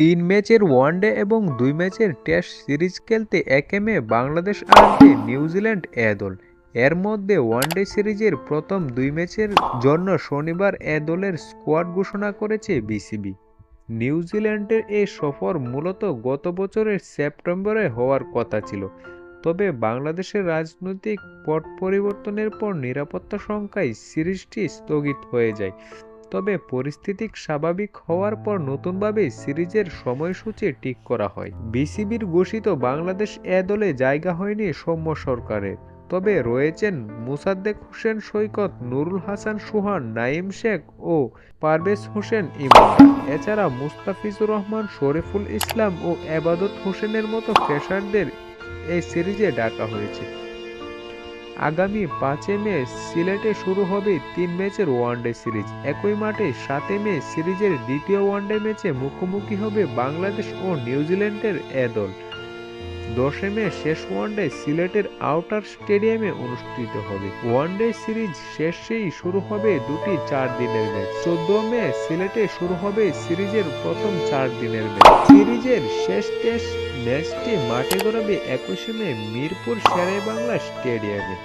তিন ম্যাচের ওয়ানডে এবং দুই ম্যাচের টেস্ট সিরিজ খেলতে একে মে বাংলাদেশ আসবে নিউজিল্যান্ড এ দল। এর মধ্যে ওয়ানডে সিরিজের প্রথম দুই ম্যাচের জন্য শনিবার এ দলের স্কোয়াড ঘোষণা করেছে বিসিবি। নিউজিল্যান্ডের এই সফর মূলত গত বছরের সেপ্টেম্বরে হওয়ার কথা ছিল। তবে বাংলাদেশের রাজনৈতিক পট পরিবর্তনের পর নিরাপত্তা সংখ্যায় সিরিজটি স্থগিত হয়ে যায়। তবে পরিস্থিতি স্বাভাবিক হওয়ার পর নতুনভাবে সিরিজের সময়সূচি ঠিক করা হয়। বিসিবির ঘোষিত বাংলাদেশ এ দলে জায়গা হয়নি সৌম্য সরকারের। তবে রয়েছেন মুসাদ্দেক হোসেন, সৈকত, নুরুল হাসান সুহান নাইম শেখ ও পারভেজ হোসেন ইমন এছাড়া মুস্তাফিজুর রহমান, শরীফুল ইসলাম ও এবাদত হোসেনের মতো পেশারদের এই সিরিজে ডাকা হয়েছে। আগামী পাঁচে মে সিলেটে শুরু হবে তিন ম্যাচের ওয়ানডে সিরিজ। একই মাঠে সাতে মে সিরিজের দ্বিতীয় ওয়ানডে ম্যাচে মুখোমুখি হবে বাংলাদেশ ও নিউজিল্যান্ডের এ দল। দশে মে শেষ ওয়ানডে সিলেটের আউটার স্টেডিয়ামে অনুষ্ঠিত হবে। ওয়ানডে সিরিজ শেষেই শুরু হবে দুটি চার দিনের ম্যাচ। চোদ্দ মে সিলেটে শুরু হবে সিরিজের প্রথম চার দিনের ম্যাচ। সিরিজের শেষ টেস্ট ম্যাচটি মাঠে গড়াবে একুশে মে মিরপুর শেরে বাংলা স্টেডিয়ামে।